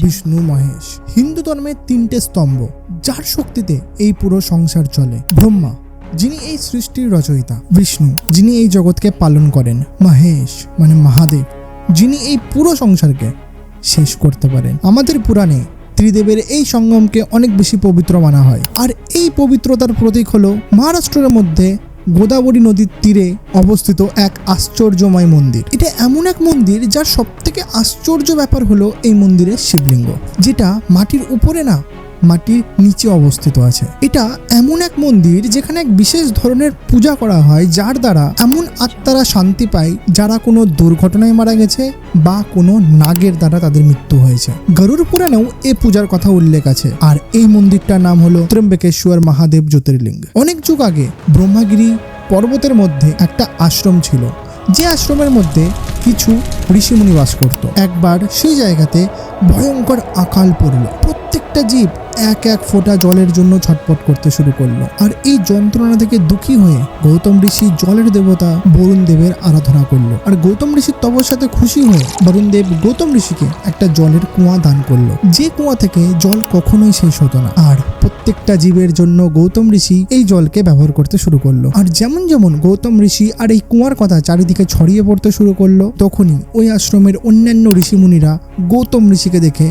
বিষ্ণু মহেশ। হিন্দু ধর্মের তিনটে স্তম্ভ। যার শক্তিতে এই পুরো সংসার চলে। ব্রহ্মা, যিনি এই সৃষ্টির রচয়িতা। বিষ্ণু, যিনি এই জগৎকে পালন করেন। মহেশ মানে মহাদেব, যিনি এই পুরো সংসারকে শেষ করতে পারেন। আমাদের পুরাণে ত্রিদেবের এই সঙ্গমকে অনেক বেশি পবিত্র মানা হয়। আর এই পবিত্রতার প্রতীক হলো মহারাষ্ট্রের মধ্যে গোদাবরী নদীর তীরে অবস্থিত এক আশ্চর্যময় মন্দির। এটা এমন এক মন্দির যার সব থেকে আশ্চর্য ব্যাপার হলো এই মন্দিরের শিবলিঙ্গ, যেটা মাটির উপরে না, মাটির নিচে অবস্থিত আছে। এটা এমন এক মন্দির যেখানে এক বিশেষ ধরনের পূজা করা হয়, যার দ্বারা এমন আত্মারা শান্তি পায় যারা কোনো দুর্ঘটনায় মারা গেছে বা কোনো নাগের দ্বারা তাদের মৃত্যু হয়েছে। গরুর পুরাণেও এ পূজার কথা উল্লেখ আছে, আর এই মন্দিরটার নাম হলো ত্রম্বকেশ্বর মহাদেব জ্যোতির্লিঙ্গ। অনেক যুগ আগে ব্রহ্মাগিরি পর্বতের মধ্যে একটা আশ্রম ছিল যে আশ্রমের মধ্যে কিছু ঋষিমুনি বাস করত। একবার সেই জায়গাতে ভয়ঙ্কর আকাল পড়ল। প্রত্যেকটা জীব এক এক ফোঁটা জলের জন্য ছটপট করতে শুরু করল। আর এই যন্ত্রণা থেকে দুঃখী হয়ে গৌতম ঋষি জলের দেবতা বরুণ দেবের আরাধনা করল। আর গৌতম ঋষির তপস্যাতে খুশি হয়ে বরুণ দেব গৌতম ঋষিকে একটা জলের কুয়া দান করল। যে কুয়া থেকে জল কখনোই শেষ হতো না। আর প্রত্যেকটা জীবের জন্য গৌতম ঋষি এই জলকে ব্যবহার করতে শুরু করল। আর যেমন যেমন গৌতম ঋষি আর এই কুয়ার কথা চারিদিকে ছড়িয়ে পড়তে শুরু করল, তখনই ওই আশ্রমের অন্যান্য ঋষিমুনিরা গৌতম ঋষিকে দেখে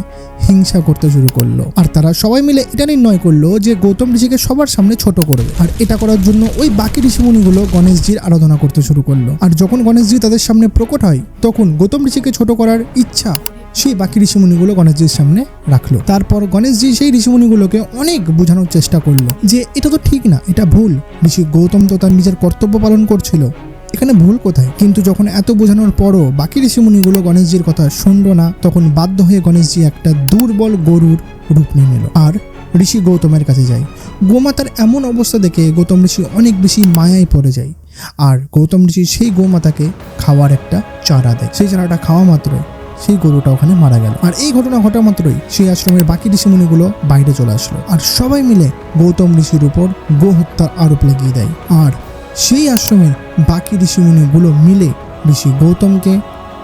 হিংসা করতে শুরু করল। আর তারা সবাই মিলে এটা নির্ণয় করল যে গৌতম ঋষিকে সবার সামনে ছোট করবে। আর এটা করার জন্য ওই বাকি ঋষিমুনিগুলো গণেশজির আরাধনা করতে শুরু করল। আর যখন গণেশজি তাদের সামনে প্রকট হয়, তখন গৌতম ঋষিকে ছোট করার ইচ্ছা সেই বাকি ঋষিমুনিগুলো গণেশজির সামনে রাখল। তারপর গণেশজি সেই ঋষিমুনিগুলোকে অনেক বোঝানোর চেষ্টা করল যে, এটা তো ঠিক না, এটা ভুল। ঋষি গৌতম তো তার নিজের কর্তব্য পালন করছিল। এখানে ভুল কোথায়? কিন্তু যখন এত বোঝানোর পরও বাকি ঋষিমুনিগুলো গণেশজির কথা শুনলো না, তখন বাধ্য হয়ে গণেশজি একটা দুর্বল গরুর রূপ নিয়ে নিল। আর ঋষি গৌতমের কাছে যায়। গোমাতার এমন অবস্থা দেখে গৌতম ঋষি অনেক বেশি মায়ায় পড়ে যায়। আর গৌতম ঋষি সেই গোমাতাকে খাওয়ার একটা চারা দেয়। সেই চারাটা খাওয়া মাত্র সেই গরুটা ওখানে মারা গেল। আর এই ঘটনা ঘটা মাত্রই সেই আশ্রমের বাকি ঋষিমুনিগুলো বাইরে চলে আসলো। আর সবাই মিলে গৌতম ঋষির উপর গো হত্যার আরোপ লাগিয়ে দেয়। আর সেই আশ্রমের বাকি ঋষিমুনিগুলো মিলে ঋষি গৌতমকে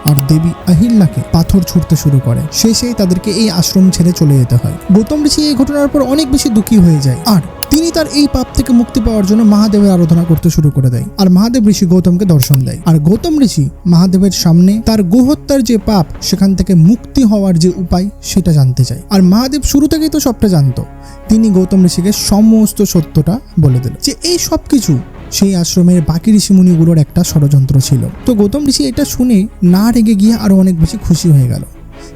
আর দেবী আহিল্লাকে পাথর ছুটতে শুরু করে। শেষেই তাদেরকে এই আশ্রম ছেড়ে চলে যেতে হয়। গৌতম ঋষি এই ঘটনার পর অনেক বেশি দুঃখী হয়ে যায়। আর তিনি তার এই পাপ থেকে মুক্তি পাওয়ার জন্য মহাদেবের আরাধনা করতে শুরু করে দেয়। আর মহাদেব ঋষি গৌতমকে দর্শন দেয়। আর গৌতম ঋষি মহাদেবের সামনে তার গোহত্যার যে পাপ, সেখান থেকে মুক্তি হওয়ার যে উপায়, সেটা জানতে চায়। আর মহাদেব শুরু থেকেই তো সবটা জানতো। তিনি গৌতম ঋষিকে সমস্ত সত্যটা বলে দিল যে এই সব কিছু সেই আশ্রমের বাকি ঋষিমুনিগুলোর একটা ষড়যন্ত্র ছিল। তো গৌতম ঋষি এটা শুনে না রেগে গিয়ে আরও অনেক বেশি খুশি হয়ে গেল।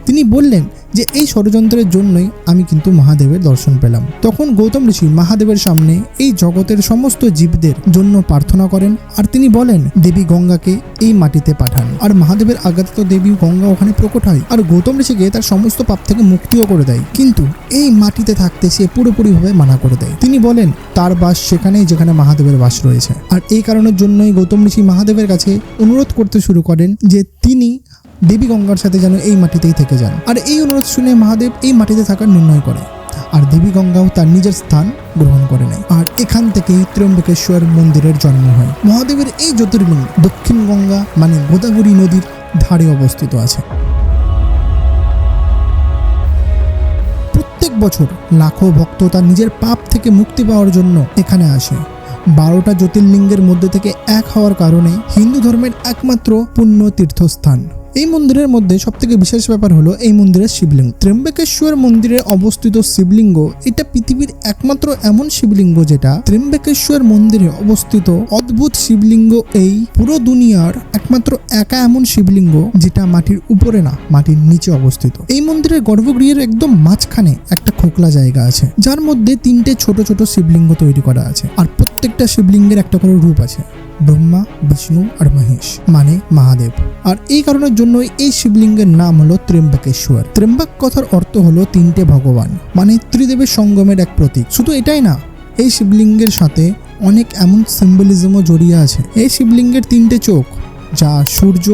তিনি বললেন যে, এই ষড়যন্ত্রের জন্যই আমি কিন্তু মহাদেবের দর্শন পেলাম। তখন গৌতম ঋষি মহাদেবের সামনে এই জগতের সমস্ত জীবদের জন্য প্রার্থনা করেন আর তিনি বলেন, দেবী গঙ্গাকে এই মাটিতে পাঠান। আর মহাদেবের আঘাত দেবী গঙ্গা ওখানে প্রকট হয় আর গৌতম ঋষিকে তার সমস্ত পাপ থেকে মুক্তিও করে দেয়। কিন্তু এই মাটিতে থাকতে সে পুরোপুরিভাবে মানা করে দেয়। তিনি বলেন, তার বাস সেখানেই যেখানে মহাদেবের বাস রয়েছে। আর এই কারণের জন্যই গৌতম ঋষি মহাদেবের কাছে অনুরোধ করতে শুরু করেন যে, তিনি দেবী গঙ্গার সাথে যেন এই মাটিতেই থেকে যান। আর এই অনুরোধ শুনে মহাদেব এই মাটিতে থাকার নির্ণয় করে। আর দেবী গঙ্গাও তার নিজের স্থান গ্রহণ করে নেয়। আর এখান থেকেই ত্র্যম্বকেশ্বর মন্দিরের জন্ম হয়। মহাদেবের এই জ্যোতির্লিঙ্গ দক্ষিণ গঙ্গা মানে গোদাবরী নদীর ধারে অবস্থিত আছে। প্রত্যেক বছর লাখো ভক্ত তার নিজের পাপ থেকে মুক্তি পাওয়ার জন্য এখানে আসে। বারোটা জ্যোতির্লিঙ্গের মধ্যে থেকে এক হওয়ার কারণে হিন্দু ধর্মের একমাত্র পুণ্য তীর্থস্থান। এই মন্দিরের মধ্যে সবথেকে বিশেষ ব্যাপার হলো এই মন্দিরের শিবলিঙ্গ। ত্র্যম্বকেশ্বর মন্দিরে অবস্থিত শিবলিঙ্গ, এটা পৃথিবীর একমাত্র এমন শিবলিঙ্গ যেটা ত্র্যম্বকেশ্বর মন্দিরে অবস্থিত। অদ্ভুত শিবলিঙ্গ এই, পুরো দুনিয়ার একমাত্র একা এমন শিবলিঙ্গ যেটা মাটির উপরে না, মাটির নিচে অবস্থিত। এই মন্দিরের গর্ভগৃহের একদম মাঝখানে একটা খোকলা জায়গা আছে, যার মধ্যে তিনটে ছোট ছোট শিবলিঙ্গ তৈরি করা আছে, আর প্রত্যেকটা শিবলিঙ্গের একটা করে রূপ আছে। ব্রহ্মা, বিষ্ণু আর মহেশ মানে মহাদেব। আর এই কারণের জন্যই এই শিবলিঙ্গের নাম হলো ত্র্যম্বকেশ্বর ত্র্যম্বক কথার অর্থ হলো তিনটে ভগবান মানে ত্রিদেবের সঙ্গমের এক প্রতীক। শুধু এটাই না, এই শিবলিঙ্গের সাথে অনেক এমন সিম্বলিজমও জড়িয়ে আছে। এই শিবলিঙ্গের তিনটে চোখ, যা সূর্য,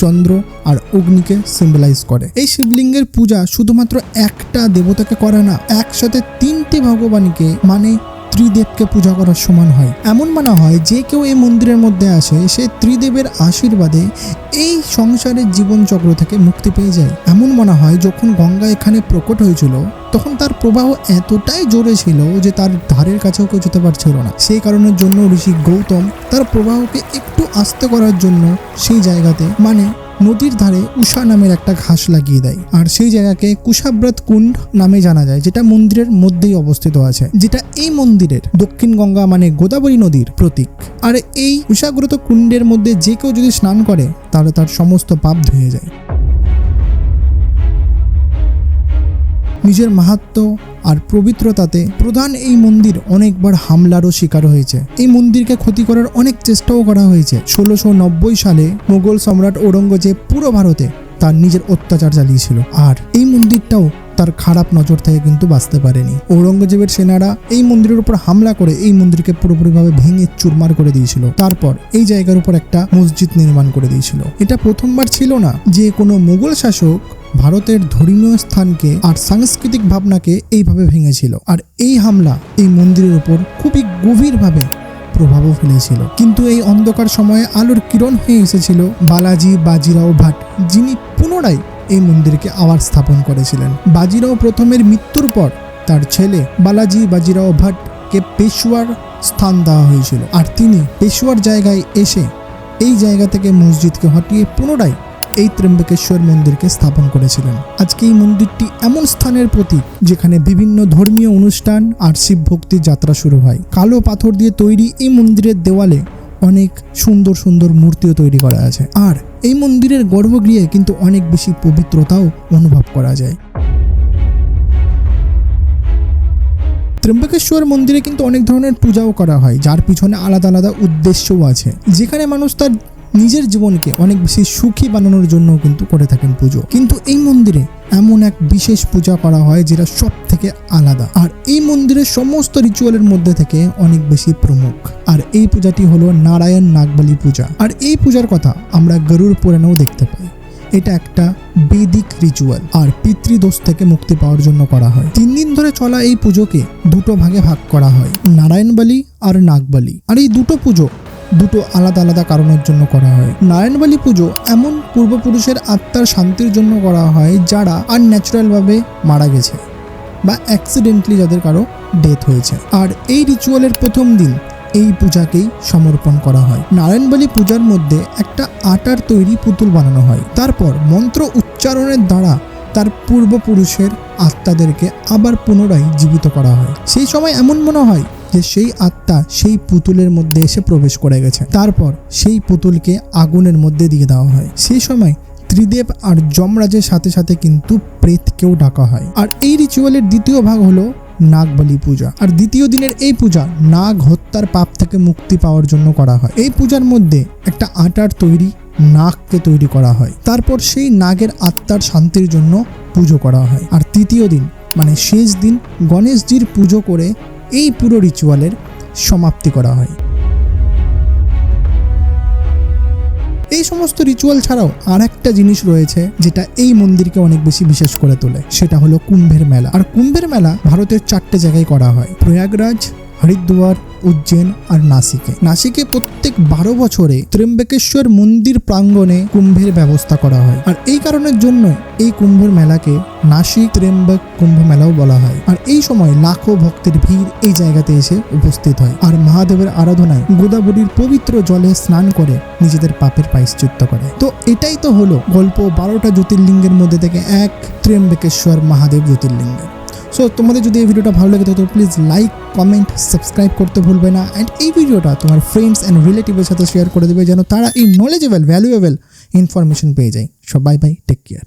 চন্দ্র আর অগ্নিকে সিম্বলাইজ করে। এই শিবলিঙ্গের পূজা শুধুমাত্র একটা দেবতাকে করে না, একসাথে তিনটে ভগবানকে মানে ত্রিদেবকে পূজা করার সমান হয়। এমন মানা হয়, যে কেউ এই মন্দিরের মধ্যে আসে, সে ত্রিদেবের আশীর্বাদে এই সংসারের জীবনচক্র থেকে মুক্তি পেয়ে যায়। এমন মনে হয়, যখন গঙ্গা এখানে প্রকট হয়েছিল, তখন তার প্রবাহ এতটাই জোরে ছিল যে তার ধারের কাছেও কেউ যেতে পারছিল না। সেই কারণের জন্য ঋষি গৌতম তার প্রবাহকে একটু আস্তে করার জন্য সেই জায়গাতে মানে নদীর ধারে উষা নামের একটা ঘাস লাগিয়ে দেয়। আর সেই জায়গাকে কুশাব্রত কুণ্ড নামে জানা যায়, যেটা মন্দিরের মধ্যেই অবস্থিত আছে, যেটা এই মন্দিরের দক্ষিণ গঙ্গা মানে গোদাবরী নদীর প্রতীক। আর এই উষাগ্রত কুণ্ডের মধ্যে যে কেউ যদি স্নান করে, তাহলে তার সমস্ত পাপ ধুয়ে যায়। নিজের মাহাত্ম আর পবিত্রতাতে প্রধান এই মন্দির অনেকবার হামলারও শিকার হয়েছে। এই মন্দিরকে ক্ষতি করার অনেক চেষ্টাও করা হয়েছে। ষোলোশো সালে মোগল সম্রাট ঔরঙ্গজেব পুরো ভারতে তার নিজের অত্যাচার চালিয়েছিল। আর এই মন্দিরটাও তার খারাপ নজর থেকে কিন্তু বাঁচতে পারেনি। ঔরঙ্গজেবের সেনারা এই মন্দিরের উপর হামলা করে এই মন্দিরকে পুরোপুরিভাবে ভেঙে চুরমার করে দিয়েছিল। তারপর এই জায়গার উপর একটা মসজিদ নির্মাণ করে দিয়েছিল। এটা প্রথমবার ছিল না যে কোনো মুঘল শাসক ভারতের ধর্মীয় স্থানকে আর সাংস্কৃতিক ভাবনাকে এইভাবে ভেঙেছিল। আর এই হামলা এই মন্দিরের উপর খুবই গভীরভাবে প্রভাবও ফেলেছিল। কিন্তু এই অন্ধকার সময়ে আলোর কিরণ হয়ে এসেছিল বালাজি, বাজিরাও, ভাট, যিনি পুনরায় এই মন্দিরকে আবার স্থাপন করেছিলেন। বাজিরাও প্রথমের মৃত্যুর পর তার ছেলে বালাজি বাজিরাও ভাটকে পেশোয়ার স্থান দেওয়া হয়েছিল আর তিনি পেশোয়ার জায়গায় এসে এই জায়গা থেকে মসজিদকে হটিয়ে পুনরায় এই ত্র্যম্বকেশ্বর মন্দিরকে স্থাপন করেছিলেন। আজকে এই মন্দিরটি এমন স্থানের প্রতীক যেখানে বিভিন্ন ধর্মীয় অনুষ্ঠান আর শিব ভক্তির যাত্রা শুরু হয়। কালো পাথর দিয়ে তৈরি এই মন্দিরের দেওয়ালে অনেক সুন্দর সুন্দর মূর্তিও তৈরি করা আছে। আর এই মন্দিরের গর্ভগৃহে কিন্তু অনেক বেশি পবিত্রতাও অনুভব করা যায়। ত্র্যম্বকেশ্বর মন্দিরে কিন্তু অনেক ধরনের পূজাও করা হয়, যার পিছনে আলাদা আলাদা উদ্দেশ্যও আছে। যেখানে মানুষ তার নিজের জীবনকে অনেক বেশি সুখী বানানোর জন্য কিন্তু করে থাকেন পুজো। কিন্তু এই মন্দিরে এমন এক বিশেষ পূজা করা হয় যেটা সব থেকে আলাদা। আর এই মন্দিরের সমস্ত রিচুয়ালের মধ্যে থেকে অনেক বেশি প্রমুখ। আর এই পূজাটি হলো নারায়ণ নাগবলী পূজা। আর এই পূজার কথা আমরা গরুর পুরাণেও দেখতে পাই। এটা একটা বেদিক রিচুয়াল আর পিতৃদোষ থেকে মুক্তি পাওয়ার জন্য করা হয়। তিন দিন ধরে চলা এই পুজোকে দুটো ভাগে ভাগ করা হয়। নারায়ণ বলি আর নাগবলি। আর এই দুটো পুজো দুটো আলাদা আলাদা কারণের জন্য করা হয়। নারায়ণবালি পুজো এমন পূর্বপুরুষের আত্মার শান্তির জন্য করা হয় যারা আনন্যাচারালভাবে মারা গেছে বা অ্যাক্সিডেন্টলি যাদের কারও ডেথ হয়েছে। আর এই রিচুয়ালের প্রথম দিন এই পূজাকেই সমর্পণ করা হয়। নারায়ণবালি পূজার মধ্যে একটা আটার তৈরি পুতুল বানানো হয়। তারপর মন্ত্র উচ্চারণের দ্বারা তার পূর্বপুরুষের আত্মাদেরকে আবার পুনরায় জীবিত করা হয়। সেই সময় এমন মনে হয় যে সেই আত্মা সেই পুতুলের মধ্যে এসে প্রবেশ করে গেছে। তারপর সেই পুতুলকে আগুনের মধ্যে দিয়ে দেওয়া হয়। সেই সময় ত্রিদেব আর যমরাজের সাথে সাথে কিন্তু প্রেতকেও ডাকা হয়। আর এই রিচুয়ালের দ্বিতীয় ভাগ হলো নাগবলি পূজা। আর দ্বিতীয় দিনের এই পূজা নাগ হত্যার পাপ থেকে মুক্তি পাওয়ার জন্য করা হয়। এই পূজার মধ্যে একটা আটার তৈরি নাগকে তৈরি করা হয়। তারপর সেই নাগের আত্মার শান্তির জন্য পুজো করা হয়। আর তৃতীয় দিন মানে শেষ দিন, গণেশজির পুজো করে এই পুরো রিচুয়ালের সমাপ্তি করা হয়। এই সমস্ত রিচুয়াল ছাড়াও আর একটা জিনিস রয়েছে, যেটা এই মন্দিরকে অনেক বেশি বিশেষ করে তোলে। সেটা হলো কুম্ভের মেলা। আর কুম্ভের মেলা ভারতের চারটে জায়গায় করা হয়। প্রয়াগরাজ হরিদ্বার উজ্জৈন আর নাসিকে। নাসিকে প্রত্যেক বারো বছরে ত্র্যম্বকেশ্বর মন্দির প্রাঙ্গণে কুম্ভের ব্যবস্থা করা হয়। আর এই কারণের জন্য এই কুম্ভের মেলাকে নাসিক ত্র্যম্বক কুম্ভ মেলাও বলা হয়। আর এই সময় লাখো ভক্তের ভিড় এই জায়গাতে এসে উপস্থিত হয়। আর মহাদেবের আরাধনায় গোদাবরীর পবিত্র জলে স্নান করে নিজেদের পাপের প্রায়শ্চিত্ত করে। তো এটাই তো হলো গল্প বারোটা জ্যোতির্লিঙ্গের মধ্যে থেকে এক ত্র্যম্বকেশ্বর মহাদেব জ্যোতির্লিঙ্গ সো তোমাদের যদি এই ভিডিওটা ভালো লাগে তো প্লিজ লাইক কমেন্ট সাবস্ক্রাইব করতে ভুলবে না। অ্যান্ড এই ভিডিওটা তোমার ফ্রেন্ডস অ্যান্ড রিলেটিভের সাথে শেয়ার করে দেবে, যেন তারা এই নলেজেবল ভ্যালুয়েবল ইনফরমেশন পেয়ে যায়। So bye bye take care